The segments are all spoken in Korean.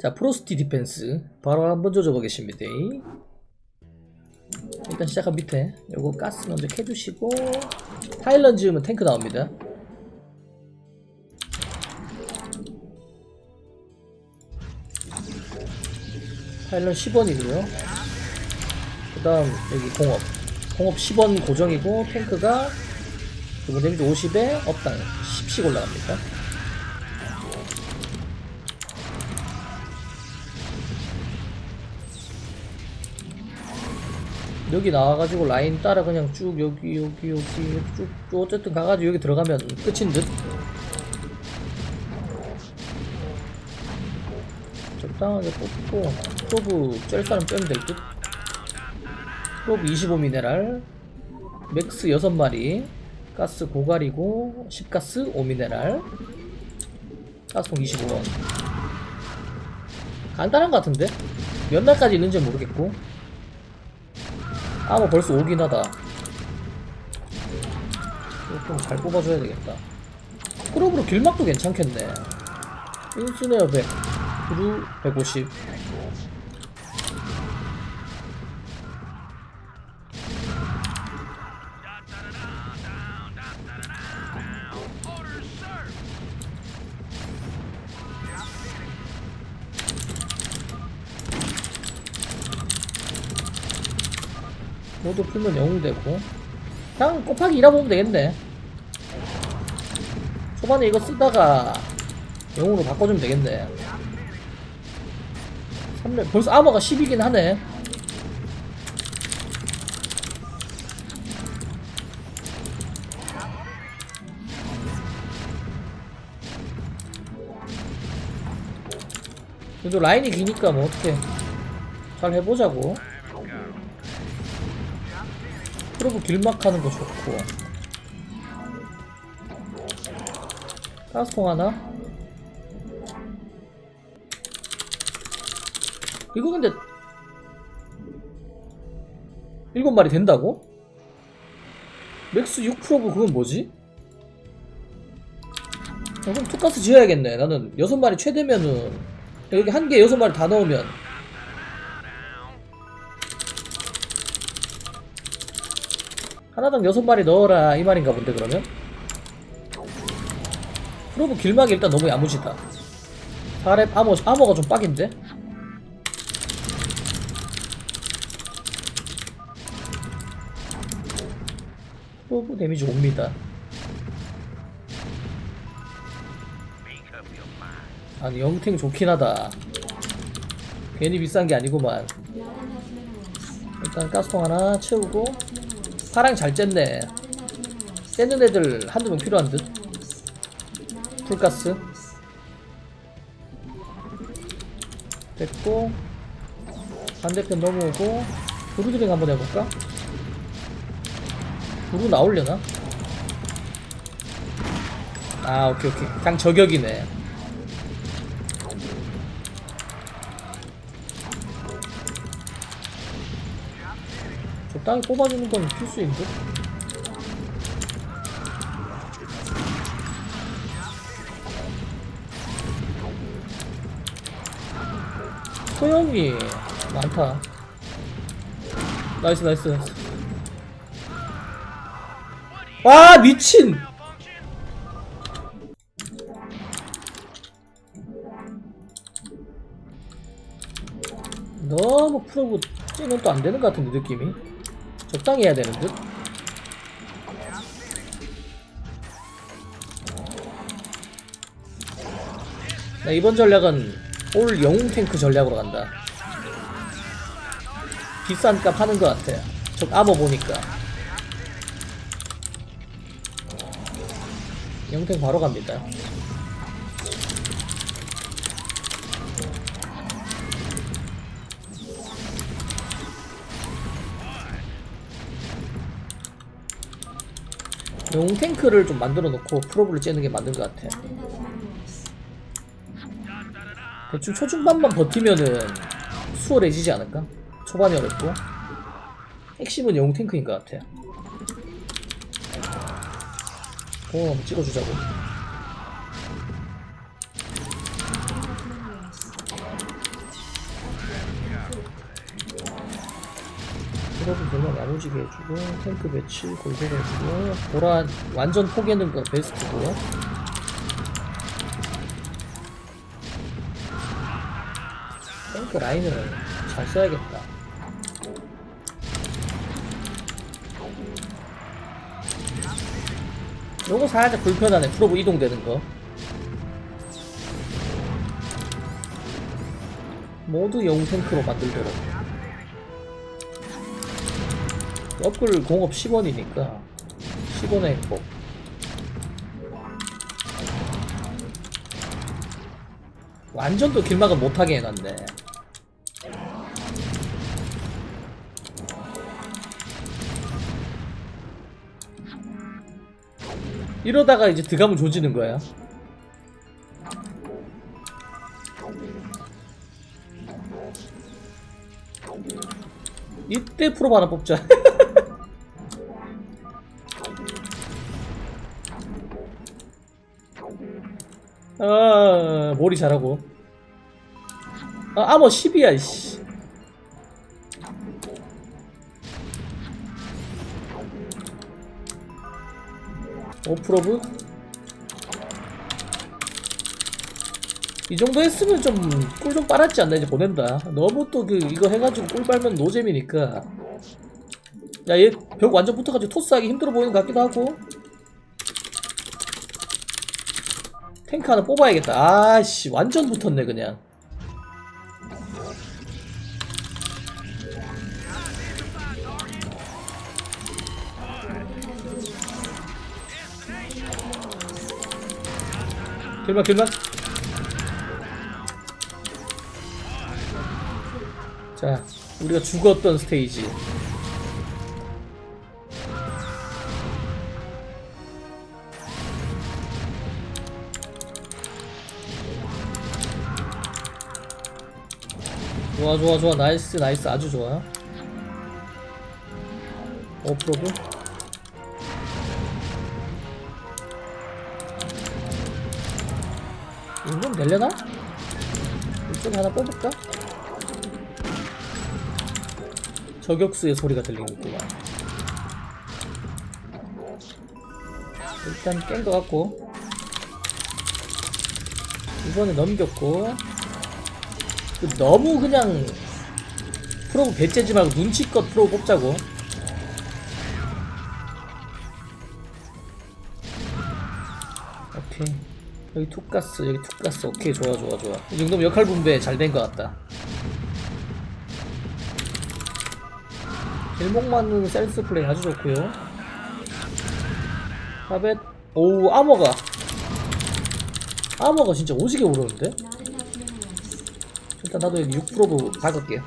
자 프로스티 디펜스. 바로 한번 조져보겠습니다. 일단 시작한 밑에 요거 가스 먼저 캐주시고 파일런 지으면 탱크 나옵니다. 파일런 10원이고요. 그 다음 여기 공업. 공업 10원 고정이고 탱크가 그리고 데미지 50에 업당 10씩 올라갑니다 여기 나와가지고 라인 따라 그냥 쭉 여기 여기 여기 쭉, 쭉 어쨌든 가가지고 여기 들어가면 끝인 듯. 적당하게 뽑고 프로브 짤 사람 빼면 될 듯. 프로브 25 미네랄 맥스 6마리 가스 고갈이고 10가스 5 미네랄 가스통 25원. 간단한 것 같은데? 몇 날까지 있는지 모르겠고 아뭐 벌써 오긴 하다. 좀잘 뽑아줘야 되겠다. 프로브로 길막도 괜찮겠네. 인스네어 100 브루 150 모두 풀면 영웅 되고. 그냥 곱하기 2라 보면 되겠네. 초반에 이거 쓰다가 영웅으로 바꿔주면 되겠네. 3렙. 벌써 아머가 10이긴 하네. 그래도 라인이 기니까 뭐 어떻게 잘 해보자고 프로브 길막하는 거 좋고 가스통 하나 이거 근데 일곱 마리 된다고? 맥스 6 프로브 그건 뭐지? 어, 그럼 투가스 지어야겠네 나는 여섯 마리 최대면은 여기 한 개 여섯 마리 다 넣으면 하나당 여섯 마리 넣어라 이 말인가 본데 그러면? 프로브 길막이 일단 너무 야무지다. 4렙 아머, 아머가 좀 빡인데? 프로브 데미지 옵니다. 아니 영탱 좋긴 하다. 괜히 비싼 게 아니구만. 일단 가스통 하나 채우고 파랑 잘 쨌네. 째는 애들 한두 명 필요한 듯. 풀가스. 됐고 반대편 넘어오고 브루드링 한번 해볼까? 브루 나오려나? 아 오케이 오케이. 그냥 저격이네 적당히 뽑아주는 건 필수인 듯? 소형이 많다. 나이스, 나이스. 와, 미친! 너무 프로브 찌면 또 안 되는 것 같은데, 느낌이. 적당히 해야 되는 듯? 나 이번 전략은 올 영웅 탱크 전략으로 간다. 비싼 값 하는 것 같아. 저 아머 보니까. 영탱 바로 갑니다. 영웅 탱크를 좀 만들어 놓고 프로브를 째는 게 맞는 것 같아. 대충 초중반만 버티면은 수월해지지 않을까? 초반이 어렵고 핵심은 영웅 탱크인 것 같아. 오, 한번 찍어주자고. 프로브 별로 야무지게 해주고 탱크 배치 골고루 해주고 보라 완전 포기하는 거 베스트고요. 탱크 라인을 잘 써야겠다. 요거 살짝 불편하네 프로브 이동되는 거. 모두 영 탱크로 만들도록 업글 공업 10원이니까 10원의 행복. 완전 또 길막은 못하게 해놨네. 이러다가 이제 드가면 조지는 거야. 이때 프로 하나 뽑자 아 머리 잘하고. 아 아머 10이야 씨. 오프로브? 이 정도 했으면 좀 꿀 좀 빨았지 않나 이제 보낸다. 너무 또 그 이거 해가지고 꿀 빨면 노잼이니까. 야 얘 벽 완전 붙어가지고 토스하기 힘들어 보이는 것 같기도 하고 탱크 하나 뽑아야겠다. 아씨 완전 붙었네 그냥. 길막 길막. 자 우리가 죽었던 스테이지 좋아 좋아 좋아. 나이스 나이스. 아주 좋아 오프로브? 이건 되려나? 이쪽에 하나 뽑을까? 저격수의 소리가 들리는구만. 일단 깬 것 같고. 이번에 넘겼고. 그 너무 그냥 프로브 배째지 말고 눈치껏 프로브 뽑자고. 오케이. 여기 투가스 여기 투가스 오케이 좋아 좋아 좋아. 이 정도면 역할 분배 잘 된 것 같다. 길목 맞는 셀스 플레이 아주 좋고요. 하벳 오우 아머가. 아머가 진짜 오지게 오르는데 일단 나도 여기 6프로브 박을게요.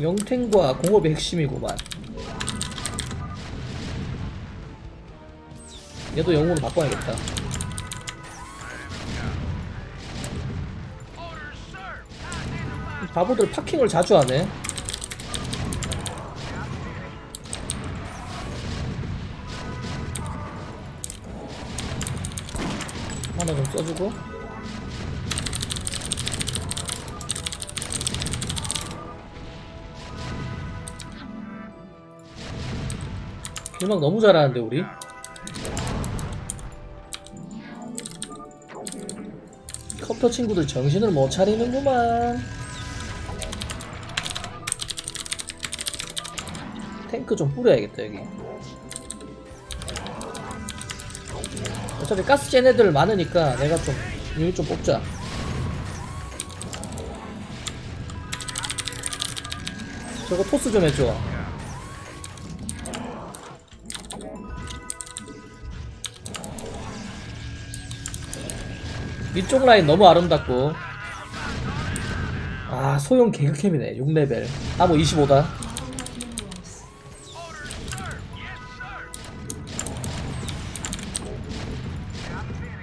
영탱과 공업의 핵심이구만. 얘도 영으로 바꿔야겠다. 이 바보들 파킹을 자주 하네. 하나 좀 써주고 길막 너무 잘하는데 우리? 컵터 친구들 정신을 못 차리는구만. 탱크 좀 뿌려야겠다 여기. 어차피 가스젠 애들 많으니까 내가 좀 유닛 좀 뽑자. 저거 토스 좀 해줘 위쪽 라인 너무 아름답고. 아 소형 개그캠이네 6레벨. 아뭐 25다.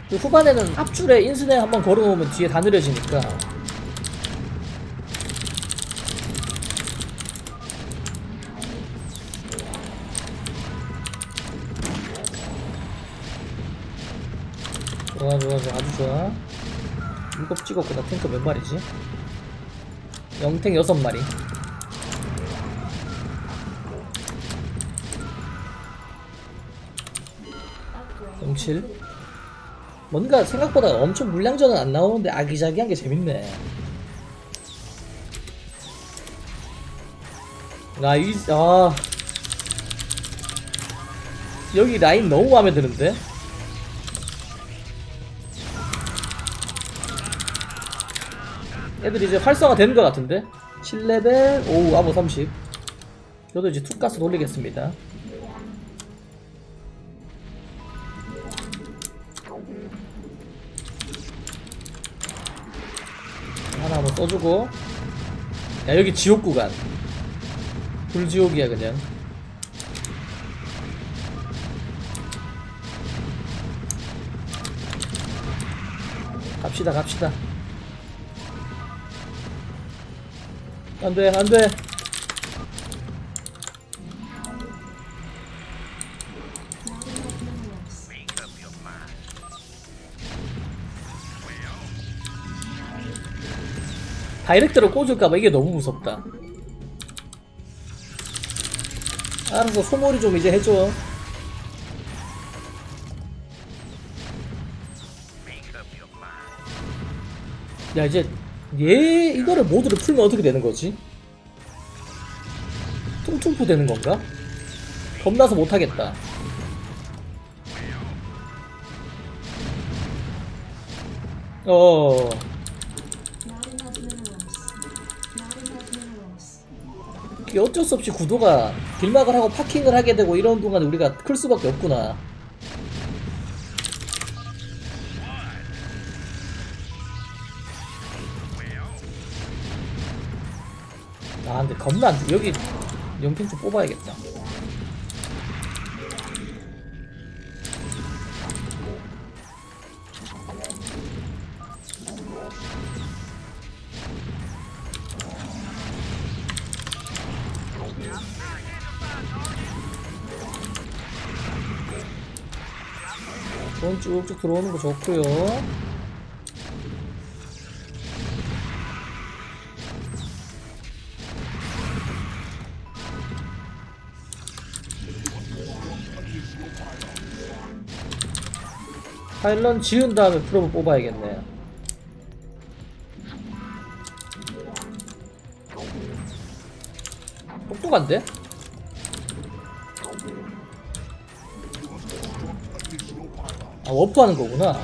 그 후반에는 앞줄에 인스네 한번 걸어놓으면 뒤에 다 느려지니까 좋아 일곱 찍었고 나. 탱크 몇 마리지? 영탱 여섯 마리. 영칠. 뭔가 생각보다 엄청 물량전은 안 나오는데 아기자기한 게 재밌네. 나이 아. 여기 라인 너무 마음에 드는데? 애들이 이제 활성화 되는 것 같은데? 7레벨 오우 아보 30 저도 이제 투가스 돌리겠습니다. 하나 한번 써주고. 야 여기 지옥 구간. 불지옥이야 그냥. 갑시다 갑시다 안돼 안돼. 다이렉트로 꽂을까봐 이게 너무 무섭다. 알아서 소몰이 좀 이제 해줘. 야 이제 얘 이거를 모드를 풀면 어떻게 되는 거지? 퉁퉁포 되는 건가? 겁나서 못하겠다 어 어쩔 수 없이 구도가 길막을 하고 파킹을 하게 되고 이런 동안에 우리가 클 수밖에 없구나 아 근데 겁나 안 돼. 여기 영핑 좀 뽑아야겠다 돈 쭉쭉 들어오는 거 좋고요 파일런 지은 다음에 프로브 뽑아야겠네 똑똑한데? 아 워프하는 거구나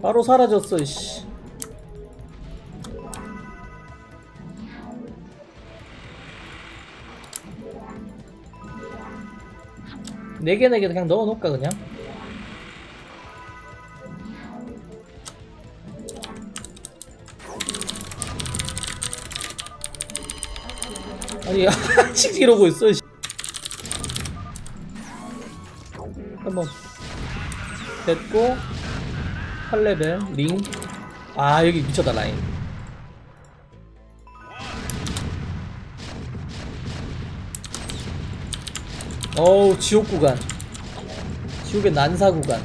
바로 사라졌어 씨. 네개 네개 그냥 넣어놓을까 그냥? 아니 아직 이러고 있어 씨. 한번. 됐고 8레벨 링아 여기 미쳤다 라인 어우 지옥 구간. 지옥의 난사 구간.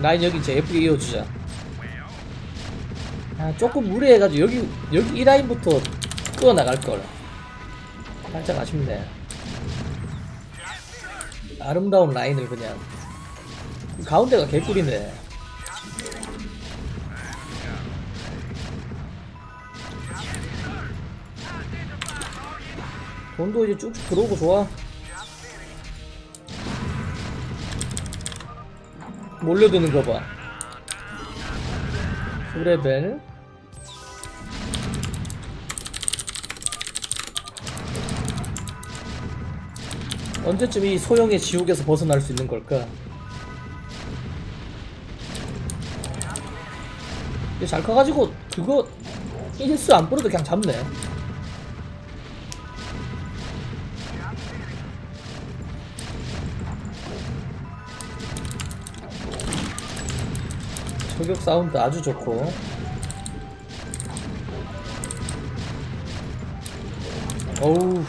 라인 여기 이제 예쁘게 이어주자. 아 조금 무리해가지고 여기 여기 이 라인부터 끌어 나갈걸. 살짝 아쉽네. 아름다운 라인을 그냥. 가운데가 개꿀이네 돈도 이제 쭉쭉 들어오고 좋아. 몰려드는 거봐. 9레벨 언제쯤 이 소형의 지옥에서 벗어날 수 있는 걸까? 잘 커가지고 그거 힐스 안 뿌려도 그냥 잡네 저격 사운드 아주 좋고. 어우.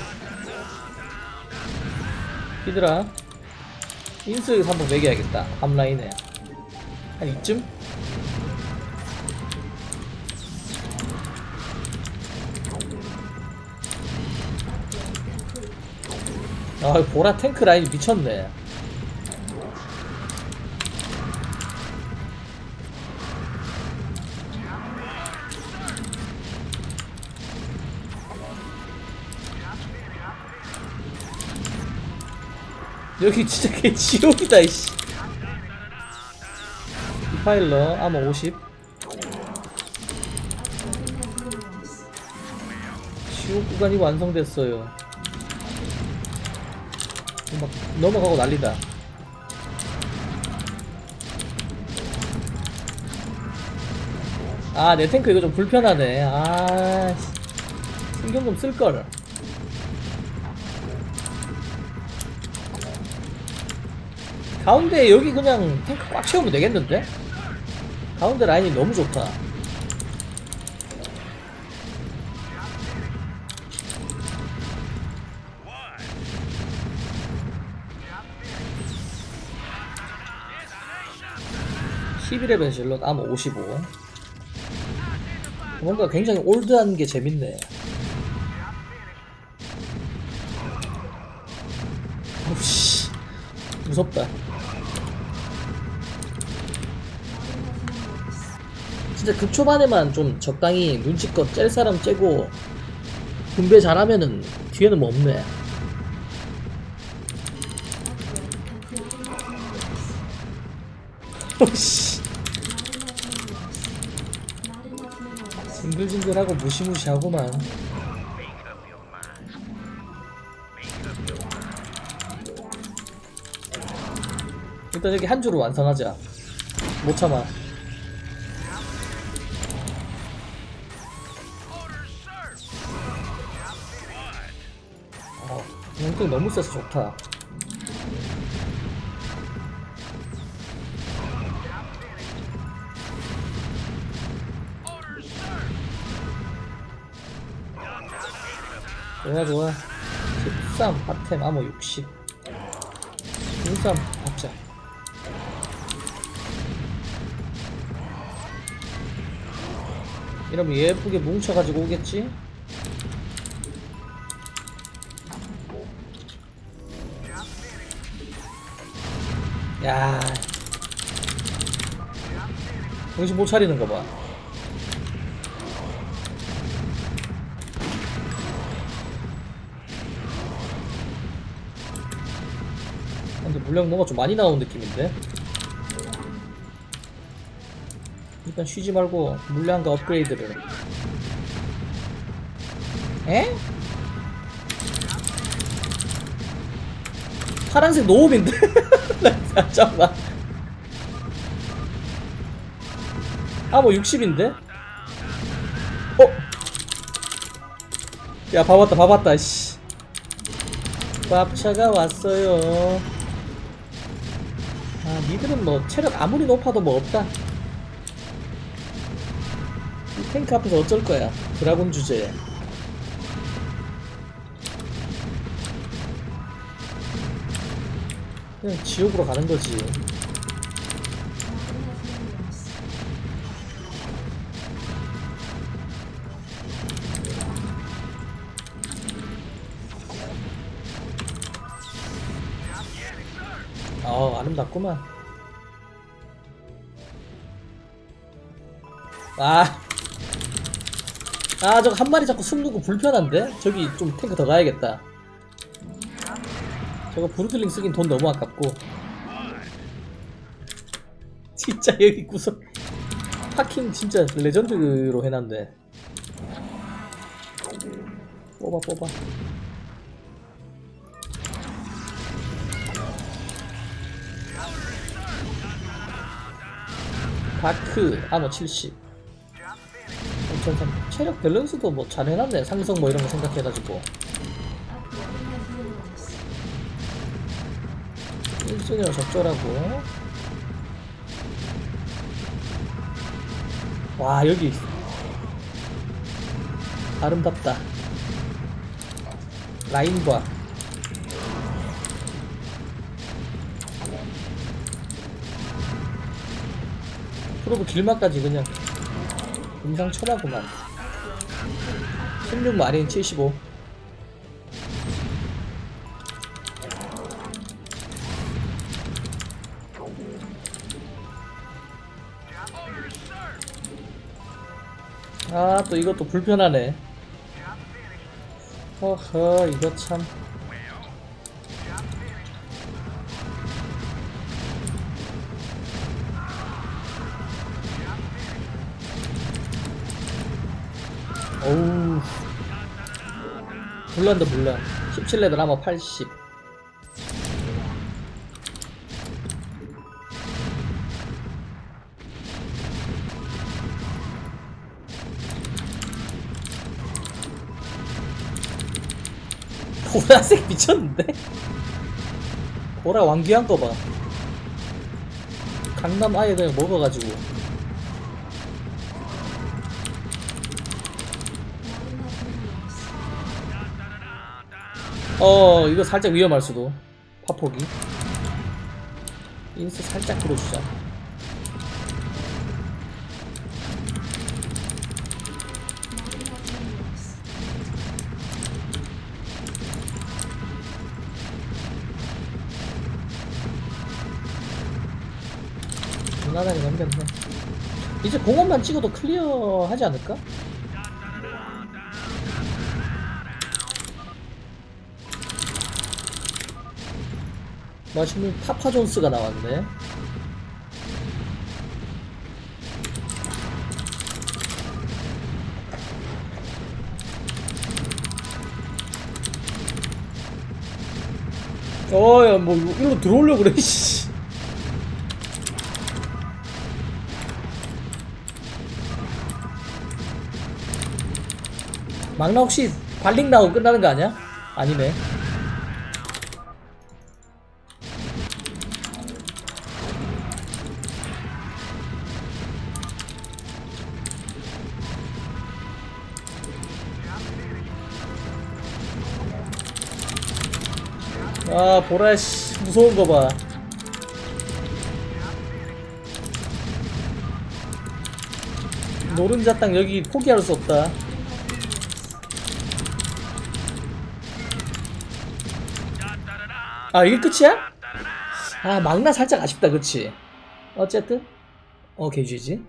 히드라. 인스 한번 매겨야겠다. 앞라인에. 한 이쯤? 아 보라 탱크 라인 미쳤네 여기 진짜 개 지옥이다 이씨. 디파일러 아마 50 지옥 구간이 완성됐어요. 막 넘어가고 난리다. 아내 탱크 이거 좀 불편하네. 아 씨. 신경 좀 쓸걸 가운데 여기 그냥 탱크 꽉 채우면 되겠는데? 가운데 라인이 너무 좋다. (11레벨) 젤럿 아마 (55) 뭔가 굉장히 올드한 게 재밌네 무섭다 진짜 급 초반에만 좀 적당히 눈치껏 짤 사람 째고 분배 잘하면은 뒤에는 뭐 없네. 오씨. 징글징글하고 무시무시하구만. 일단 여기 한 줄로 완성하자. 못 참아 영등 너무 세서 좋다. 좋아 좋아. 13 바템 아모 60 13 박자. 이러면 예쁘게 뭉쳐가지고 오겠지? 야 정신 못 차리는 거 봐. 근데 물량 뭔가 좀 많이 나오는 느낌인데? 일단 쉬지 말고 물량과 업그레이드를 에? 파란색 노음인데? 나 잠깐만 아 뭐 60인데? 어? 야 봐봤다 봐봤다 씨 밥차가 왔어요 아 니들은 뭐 체력 아무리 높아도 뭐 없다 이 탱크 앞에서 어쩔 거야 드라곤 주제에 그냥 지옥으로 가는 거지 어 아름답구만 아. 아, 저거 한 마리 자꾸 숨는 거 불편한데? 저기 좀 탱크 더 가야겠다. 저거 브루틀링 쓰긴 돈 너무 아깝고. 진짜 여기 구석. 파킹 진짜 레전드로 해놨네. 뽑아, 뽑아. 다크, 아머 70. 5,300. 체력 밸런스도 뭐 잘 해놨네. 상성 뭐 이런 거 생각해가지고. 최대한 적절하고. 와 여기. 아름답다. 라인 봐 프로브 길막까지 그냥. 인상 쳐라구만. 16 마린 75 아 또 이것도 불편하네. 허허 이거 참. 어우. 몰란다 몰라 17레벨 아마 80 보라색 미쳤는데? 보라 왕귀한 거 봐. 강남 아예 그냥 먹어가지고. 어, 이거 살짝 위험할 수도. 파폭이. 인스 살짝 들어주자. 이제 공원만 찍어도 클리어 하지 않을까? 맛있는 타파 존스가 나왔네. 어야 뭐 일로 들어오려고 그래 씨. 막나 혹시 발링 나오고 끝나는 거 아니야? 아니네. 아 보라 씨 무서운 거 봐. 노른자 땅 여기 포기할 수 없다. 아 이게 끝이야? 아 막나 살짝 아쉽다 그치? 어쨌든 어 개쥐지